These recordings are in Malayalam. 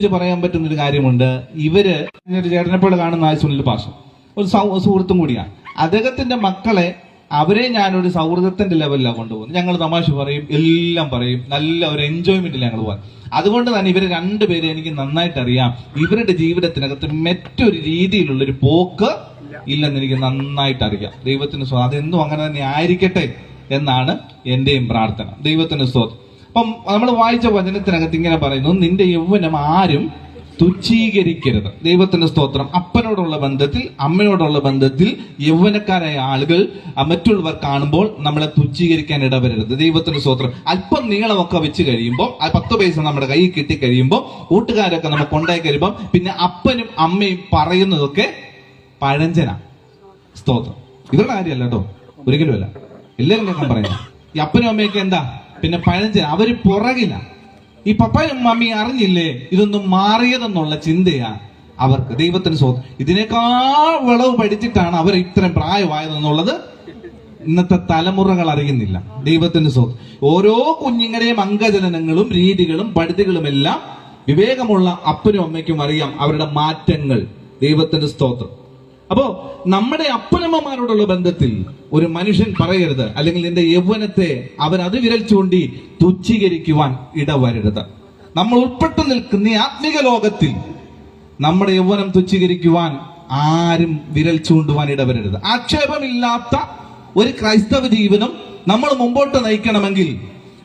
പറയാൻ പറ്റുന്ന ഒരു കാര്യമുണ്ട്. ഇവർ ഒരു ചേട്ടനെ പോലെ കാണുന്ന ആ സുനിൽ പാഷ. ഒരു സുഹൃത്തും കൂടിയാണ്. അദ്ദേഹത്തിന്റെ മക്കളെ അവരെ ഞാനൊരു സൗഹൃദത്തിന്റെ ലെവലിലാണ് കൊണ്ടുപോകുന്നത്. ഞങ്ങൾ തമാശ പറയും എല്ലാം പറയും. നല്ല ഒരു എൻജോയ്മെന്റിൽ ഞങ്ങൾ പോകാൻ അതുകൊണ്ട് തന്നെ ഇവരെ രണ്ടുപേരെ എനിക്ക് നന്നായിട്ട് അറിയാം ഇവരുടെ ജീവിതത്തിനകത്ത് മറ്റൊരു രീതിയിലുള്ള ഒരു പോക്ക് ഇല്ലെന്ന് എനിക്ക് നന്നായിട്ട് അറിയാം ദൈവത്തിന് സ്വ അതെന്നും അങ്ങനെ തന്നെ ആയിരിക്കട്ടെ എന്നാണ് എന്റെയും പ്രാർത്ഥന. ദൈവത്തിന് സ്വത്ത് അപ്പം നമ്മൾ വായിച്ച വചനത്തിനകത്ത് ഇങ്ങനെ പറയുന്നു നിന്റെ യൗവനം ആരും തുച്ഛീകരിക്കരുത്. ദൈവത്തിന്റെ സ്തോത്രം. അപ്പനോടുള്ള ബന്ധത്തിൽ അമ്മയോടുള്ള ബന്ധത്തിൽ യൗവനക്കാരായ ആളുകൾ മറ്റുള്ളവർ കാണുമ്പോൾ നമ്മളെ തുച്ഛീകരിക്കാൻ ഇടവരരുത്. ദൈവത്തിന്റെ സ്തോത്രം. അല്പം നീളമൊക്കെ വെച്ച് കഴിയുമ്പോൾ ആ പത്ത് പൈസ നമ്മുടെ കയ്യിൽ കിട്ടി കഴിയുമ്പോൾ കൂട്ടുകാരൊക്കെ നമ്മൾ കൊണ്ടായി കഴിയുമ്പോൾ പിന്നെ അപ്പനും അമ്മയും പറയുന്നതൊക്കെ പഴഞ്ചന. സ്തോത്രം. ഇവരുടെ കാര്യമല്ല കേട്ടോ. ഒരിക്കലുമല്ല എല്ലാവരും ഞാൻ പറയുന്നത് ഈ അപ്പനും അമ്മയൊക്കെ എന്താ? പിന്നെ പഴഞ്ചൻ അവർ പുറകില. ഈ പപ്പയും മമ്മി അറിഞ്ഞില്ലേ? ഇതൊന്നും മാറിയതെന്നുള്ള ചിന്തയാ അവർക്ക്. ദൈവത്തിന് സ്വന്തം ഇതിനേക്കാൾ വിളവ് പഠിച്ചിട്ടാണ് അവർ ഇത്രയും പ്രായമായതെന്നുള്ളത് ഇന്നത്തെ തലമുറകൾ അറിയുന്നില്ല. ദൈവത്തിന്റെ സ്വന്തം ഓരോ കുഞ്ഞുങ്ങളുടെയും അംഗജനനങ്ങളും രീതികളും പഠിതികളും എല്ലാം വിവേകമുള്ള അപ്പനും അമ്മയ്ക്കും അറിയാം അവരുടെ മാറ്റങ്ങൾ. ദൈവത്തിന്റെ സ്തോത്രം. അപ്പോ നമ്മുടെ അപ്പനമ്മമാരോടുള്ള ബന്ധത്തിൽ ഒരു മനുഷ്യൻ പറയരുത്. അല്ലെങ്കിൽ നിന്റെ യൗവനത്തെ അവൻ അത് വിരൽ ചൂണ്ടി തുച്ഛീകരിക്കുവാൻ ഇടവരരുത്. നമ്മൾ ഉൾപ്പെട്ടു നിൽക്കുന്ന ഈ ആത്മിക ലോകത്തിൽ നമ്മുടെ യൗവനം തുച്ഛീകരിക്കുവാൻ ആരും വിരൽ ചൂണ്ടുവാൻ ഇടവരരുത്. ആക്ഷേപമില്ലാത്ത ഒരു ക്രൈസ്തവ ജീവിതം നമ്മൾ മുമ്പോട്ട് നയിക്കണമെങ്കിൽ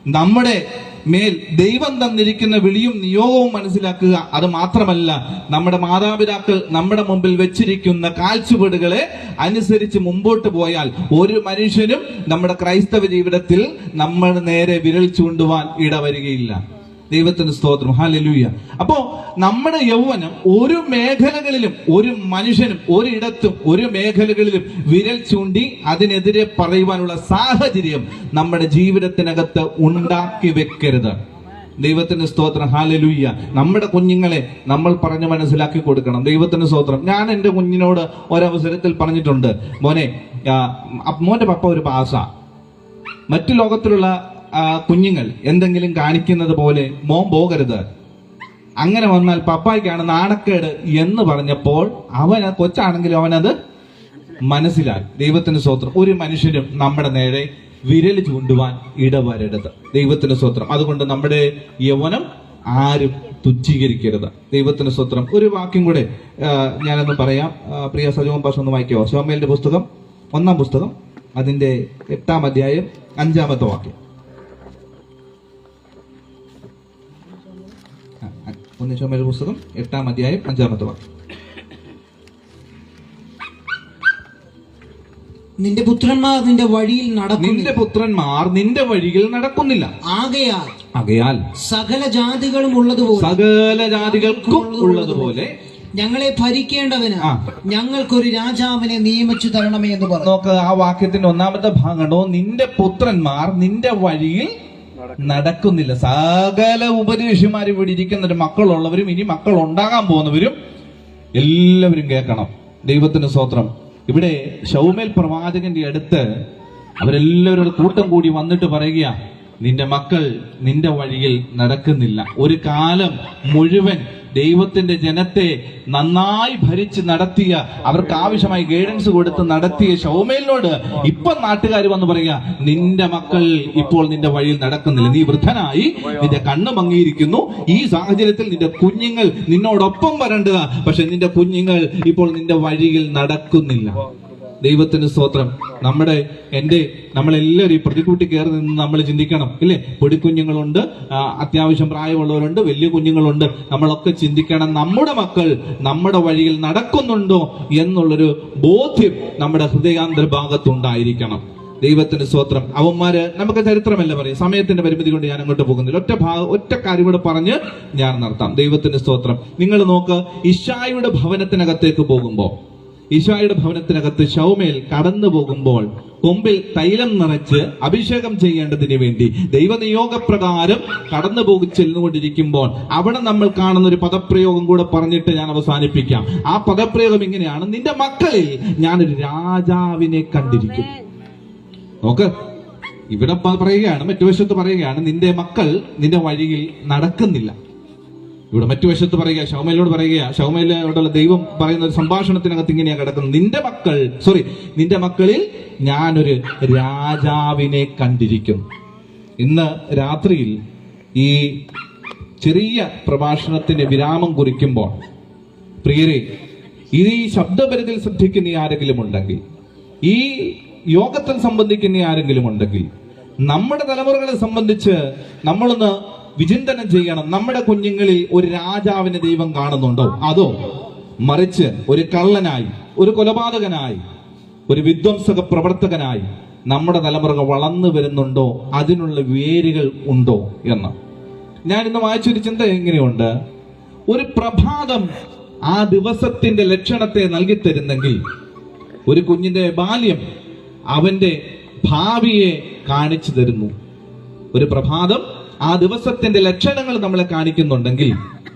നമ്മുടെ മേൽ ദൈവം തന്നിരിക്കുന്ന വിളിയും നിയോഗവും മനസ്സിലാക്കുക. അത് മാത്രമല്ല നമ്മുടെ മാതാപിതാക്കൾ നമ്മുടെ മുമ്പിൽ വെച്ചിരിക്കുന്ന കാൽച്ചുവടുകളെ അനുസരിച്ച് മുമ്പോട്ട് പോയാൽ ഒരു മനുഷ്യനും നമ്മുടെ ക്രൈസ്തവ ജീവിതത്തിൽ നമ്മൾ നേരെ വിരൽ ചൂണ്ടുവാൻ ഇടവരികയില്ല. ദൈവത്തിന് സ്തോത്രം. ഹാലലൂയ അപ്പോ നമ്മുടെ യൗവനം ഒരു മേഖലകളിലും ഒരു മനുഷ്യനും ഒരിടത്തും ഒരു മേഖലകളിലും വിരൽ ചൂണ്ടി അതിനെതിരെ പറയുവാനുള്ള സാഹചര്യം നമ്മുടെ ജീവിതത്തിനകത്ത് ഉണ്ടാക്കി വെക്കരുത്. ദൈവത്തിന് സ്തോത്രം. ഹാലലൂയ്യ നമ്മുടെ കുഞ്ഞുങ്ങളെ നമ്മൾ പറഞ്ഞ് മനസ്സിലാക്കി കൊടുക്കണം. ദൈവത്തിന് സ്തോത്രം. ഞാൻ എന്റെ കുഞ്ഞിനോട് ഒരവസരത്തിൽ പറഞ്ഞിട്ടുണ്ട്. മോനെ മോന്റെ പപ്പ ഒരു പാസ. മറ്റു ലോകത്തിലുള്ള കുഞ്ഞുങ്ങൾ എന്തെങ്കിലും കാണിക്കുന്നത് പോലെ മോൻ പോകരുത്. അങ്ങനെ വന്നാൽ പപ്പായ്ക്കാണ് നാണക്കേട് എന്ന് പറഞ്ഞപ്പോൾ അവൻ കൊച്ചാണെങ്കിലും അവനത് മനസ്സിലായി. ദൈവത്തിന് സ്വത്രം ഒരു മനുഷ്യനും നമ്മുടെ നേരെ വിരൽ ചൂണ്ടുവാൻ ഇടവരരുത്. ദൈവത്തിന് സ്വത്രം അതുകൊണ്ട് നമ്മുടെ യൗവനം ആരും തുച്ഛീകരിക്കരുത്. ദൈവത്തിന് സ്വത്രം ഒരു വാക്യം കൂടെ ഞാനൊന്ന് പറയാം. പ്രിയ സജോൻ പാഷ ഒന്ന് വായിക്കുമോ ശോമേലിന്റെ പുസ്തകം ഒന്നാം പുസ്തകം അതിന്റെ എട്ടാം അധ്യായം അഞ്ചാമത്തെ വാക്യം. ആ, ഒന്ന് ശോമേലിന്റെ പുസ്തകം എട്ടാം അധ്യായം അഞ്ചാമത്തെ വാക്യം. നിന്റെ പുത്രന്മാർ നിന്റെ വഴിയിൽ നടക്കുന്നു. നിന്റെ പുത്രന്മാർ നിന്റെ വഴിയിൽ നടക്കുന്നില്ല. ആകയാൽ ആകയാൽ സകല ജാതികളും ഉള്ളതുപോലെ സകല ജാതികൾക്കും ഉള്ളതുപോലെ ഞങ്ങളെ ഭരിക്കേണ്ടവന് ഞങ്ങൾക്കൊരു രാജാവിനെ നിയമിച്ചു തരണമേ എന്ന് പറഞ്ഞു. നോക്ക് ആ വാക്യത്തിന്റെ ഒന്നാമത്തെ ഭാഗമാണോ നിന്റെ പുത്രന്മാർ നിന്റെ വഴിയിൽ നടക്കുന്നില്ല. സകല ഉപദേശിമാർ ഇവിടെ ഇരിക്കുന്നവരും മക്കളുള്ളവരും ഇനി മക്കൾ ഉണ്ടാകാൻ പോകുന്നവരും എല്ലാവരും കേൾക്കണം. ദൈവത്തിന് സ്വത്രം ഇവിടെ ഷൗമേൽ പ്രവാചകന്റെ അടുത്ത് അവരെല്ലാവരും കൂട്ടം കൂടി വന്നിട്ട് പറയുക നിന്റെ മക്കൾ നിന്റെ വഴിയിൽ നടക്കുന്നില്ല. ഒരു കാലം മുഴുവൻ ദൈവത്തിന്റെ ജനത്തെ നന്നായി ഭരിച്ച് നടത്തിയ അവർക്ക് ആവശ്യമായി ഗൈഡൻസ് കൊടുത്ത് നടത്തിയ ഷൗമേലിനോട് ഇപ്പൊ നാട്ടുകാർ വന്ന് പറയുക നിന്റെ മക്കൾ ഇപ്പോൾ നിന്റെ വഴിയിൽ നടക്കുന്നില്ല. നീ വൃദ്ധനായി നിന്റെ കണ്ണ് മങ്ങിയിരിക്കുന്നു. ഈ സാഹചര്യത്തിൽ നിന്റെ കുഞ്ഞുങ്ങൾ നിന്നോടൊപ്പം വരണ്ടുക പക്ഷെ നിന്റെ കുഞ്ഞുങ്ങൾ ഇപ്പോൾ നിന്റെ വഴിയിൽ നടക്കുന്നില്ല. ദൈവത്തിന് സ്തോത്രം. നമ്മുടെ എന്റെ നമ്മളെല്ലാവരും ഈ പ്രതിക്കൂട്ടി കയറി നിന്ന് നമ്മൾ ചിന്തിക്കണം ഇല്ലേ? പൊടിക്കുഞ്ഞുങ്ങളുണ്ട് അത്യാവശ്യം പ്രായമുള്ളവരുണ്ട് വലിയ കുഞ്ഞുങ്ങളുണ്ട്. നമ്മളൊക്കെ ചിന്തിക്കണം നമ്മുടെ മക്കൾ നമ്മുടെ വഴിയിൽ നടക്കുന്നുണ്ടോ എന്നുള്ളൊരു ബോധ്യം നമ്മുടെ ഹൃദയാന്തര ഭാഗത്തുണ്ടായിരിക്കണം. ദൈവത്തിന്റെ സ്തോത്രം. അവന്മാര് നമുക്ക് ചരിത്രമല്ല പറയും. സമയത്തിന്റെ പരിമിതി കൊണ്ട് ഞാൻ അങ്ങോട്ട് പോകുന്നില്ല. ഒറ്റ ഭാഗം ഒറ്റ കാര്യം കൂടെ പറഞ്ഞ് ഞാൻ നടത്താം ദൈവത്തിന്റെ സ്തോത്രം. നിങ്ങൾ നോക്ക് ഇഷായുടെ ഭവനത്തിനകത്തേക്ക് പോകുമ്പോ ഈശോയുടെ ഭവനത്തിനകത്ത് ഷൗമേൽ കടന്നു പോകുമ്പോൾ കൊമ്പിൽ തൈലം നിറച്ച് അഭിഷേകം ചെയ്യേണ്ടതിന് വേണ്ടി ദൈവനിയോഗപ്രകാരം കടന്നു പോകി ചെല്ലുകൊണ്ടിരിക്കുമ്പോൾ അവിടെ നമ്മൾ കാണുന്ന ഒരു പദപ്രയോഗം കൂടെ പറഞ്ഞിട്ട് ഞാൻ അവസാനിപ്പിക്കാം. ആ പദപ്രയോഗം ഇങ്ങനെയാണ്. നിന്റെ മക്കളിൽ ഞാനൊരു രാജാവിനെ കണ്ടിരിക്കും. നോക്ക് ഇവിടെ പറയുകയാണ് മറ്റു വശത്ത് പറയുകയാണ് നിന്റെ മക്കൾ നിന്റെ വഴിയിൽ നടക്കുന്നില്ല. ഇവിടെ മറ്റു വശത്ത് പറയുക ഷൗമയിലോട് പറയുക ഷൗമയിലോടുള്ള ദൈവം പറയുന്ന ഒരു സംഭാഷണത്തിനകത്ത് ഇങ്ങനെയാണ് കിടക്കുന്നത്. നിന്റെ മക്കൾ സോറി നിന്റെ മക്കളിൽ ഞാനൊരു രാജാവിനെ കണ്ടിരിക്കുന്നു ഇന്ന് രാത്രിയിൽ ഈ ചെറിയ പ്രഭാഷണത്തിന്റെ വിരാമം കുറിക്കുമ്പോൾ പ്രിയരെ ഈ ശബ്ദപരിധിയിൽ ശ്രദ്ധിക്കുന്ന ആരെങ്കിലും ഉണ്ടെങ്കിൽ ഈ യോഗത്തിൽ സംബന്ധിക്കുന്ന ആരെങ്കിലും ഉണ്ടെങ്കിൽ നമ്മുടെ തലമുറകളെ സംബന്ധിച്ച് നമ്മളൊന്ന് വിചിന്തനം ചെയ്യണം. നമ്മുടെ കുഞ്ഞുങ്ങളിൽ ഒരു രാജാവിനെ ദൈവം കാണുന്നുണ്ടോ? അതോ മറിച്ച് ഒരു കള്ളനായി ഒരു കൊലപാതകനായി ഒരു വിധ്വംസക പ്രവർത്തകനായി നമ്മുടെ തലമുറകൾ വളർന്നു വരുന്നുണ്ടോ? അതിനുള്ള വേരുകൾ ഉണ്ടോ എന്ന്. ഞാൻ ഇന്ന് വായിച്ചൊരു ചിന്ത എങ്ങനെയുണ്ട്? ഒരു പ്രഭാതം ആ ദിവസത്തിന്റെ ലക്ഷണത്തെ നൽകി തരുന്നെങ്കിൽ ഒരു കുഞ്ഞിന്റെ ബാല്യം അവന്റെ ഭാവിയെ കാണിച്ചു തരുന്നു. ഒരു പ്രഭാതം ആ ദിവസത്തിന്റെ ലക്ഷണങ്ങൾ നമ്മളെ കാണിക്കുന്നുണ്ടെങ്കിൽ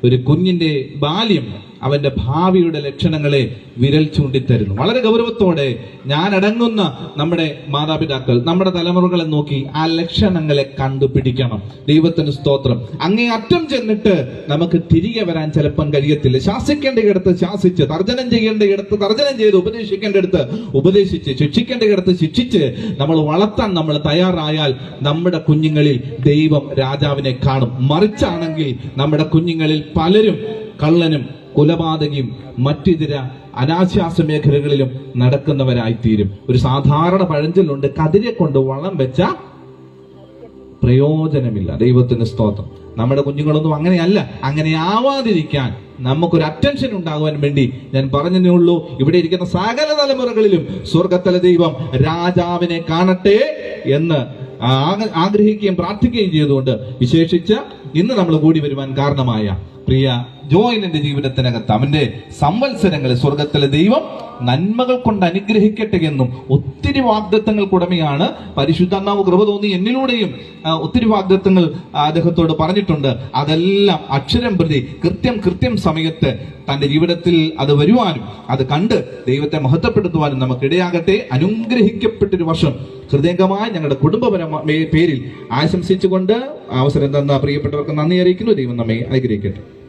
ഒരു കുഞ്ഞിന്റെ ബാല്യം അവന്റെ ഭാവിയുടെ ലക്ഷണങ്ങളെ വിരൽ ചൂണ്ടിത്തരുന്നു. വളരെ ഗൗരവത്തോടെ ഞാൻ അടങ്ങുന്ന നമ്മുടെ മാതാപിതാക്കൾ നമ്മുടെ തലമുറകളെ നോക്കി ആ ലക്ഷണങ്ങളെ കണ്ടുപിടിക്കണം. ദൈവത്തിന് സ്തോത്രം. അങ്ങേ അറ്റം ചെന്നിട്ട് നമുക്ക് തിരികെ വരാൻ ചിലപ്പം കഴിയത്തില്ല. ശാസിക്കേണ്ടയിടത്ത് ശാസിച്ച് തർജനം ചെയ്യേണ്ടയിടത്ത് തർജനം ചെയ്ത് ഉപദേശിക്കേണ്ടയിടത്ത് ഉപദേശിച്ച് ശിക്ഷിക്കേണ്ടയിടത്ത് ശിക്ഷിച്ച് നമ്മൾ വളർത്താൻ നമ്മൾ തയ്യാറായാൽ നമ്മുടെ കുഞ്ഞുങ്ങളിൽ ദൈവം രാജാവിനെ കാണും. മറിച്ചാണെങ്കിൽ നമ്മുടെ കുഞ്ഞുങ്ങളിൽ പലരും കള്ളനും കൊലപാതകയും മറ്റിതര അനാശാസ മേഖലകളിലും നടക്കുന്നവരായിത്തീരും. ഒരു സാധാരണ പഴഞ്ചൊല്ലുണ്ട് കതിരെ കൊണ്ട് വളം വെച്ച പ്രയോജനമില്ല. ദൈവത്തിന് സ്തോത്രം. നമ്മുടെ കുഞ്ഞുങ്ങളൊന്നും അങ്ങനെയല്ല. അങ്ങനെ ആവാതിരിക്കാൻ നമുക്കൊരു അറ്റൻഷൻ ഉണ്ടാകുവാൻ വേണ്ടി ഞാൻ പറഞ്ഞതേ ഉള്ളൂ. ഇവിടെ ഇരിക്കുന്ന സകല തലമുറകളിലും സ്വർഗത്തല ദൈവം രാജാവിനെ കാണട്ടെ എന്ന് ആഗ്രഹിക്കുകയും പ്രാർത്ഥിക്കുകയും ചെയ്തുകൊണ്ട് വിശേഷിച്ച് ഇന്ന് നമ്മൾ കൂടി വരുവാൻ കാരണമായ പ്രിയ ജോയിലിന്റെ ജീവിതത്തിനകത്ത് അവന്റെ സംവത്സരങ്ങൾ സ്വർഗത്തിലെ ദൈവം നന്മകൾ കൊണ്ട് അനുഗ്രഹിക്കട്ടെ എന്നും ഒത്തിരി വാഗ്ദത്തങ്ങൾക്കുടമയാണ് പരിശുദ്ധാത്മാവ് കൃപ തോന്നി എന്നിലൂടെയും ഒത്തിരി വാഗ്ദത്തങ്ങൾ അദ്ദേഹത്തോട് പറഞ്ഞിട്ടുണ്ട്. അതെല്ലാം അക്ഷരം പ്രതി കൃത്യം കൃത്യം സമയത്ത് തന്റെ ജീവിതത്തിൽ അത് വരുവാനും അത് കണ്ട് ദൈവത്തെ മഹത്വപ്പെടുത്തുവാനും നമുക്ക് ഇടയാകട്ടെ അനുഗ്രഹിക്കപ്പെട്ടൊരു വർഷം. ഹൃദയംഗമായി ഞങ്ങളുടെ കുടുംബപരമായ പേരിൽ ആശംസിച്ചുകൊണ്ട് അവസരം തന്ന പ്രിയപ്പെട്ടവർക്ക് നന്ദി അറിയിക്കുന്നു. ദൈവം നമ്മെ അനുഗ്രഹിക്കട്ടെ.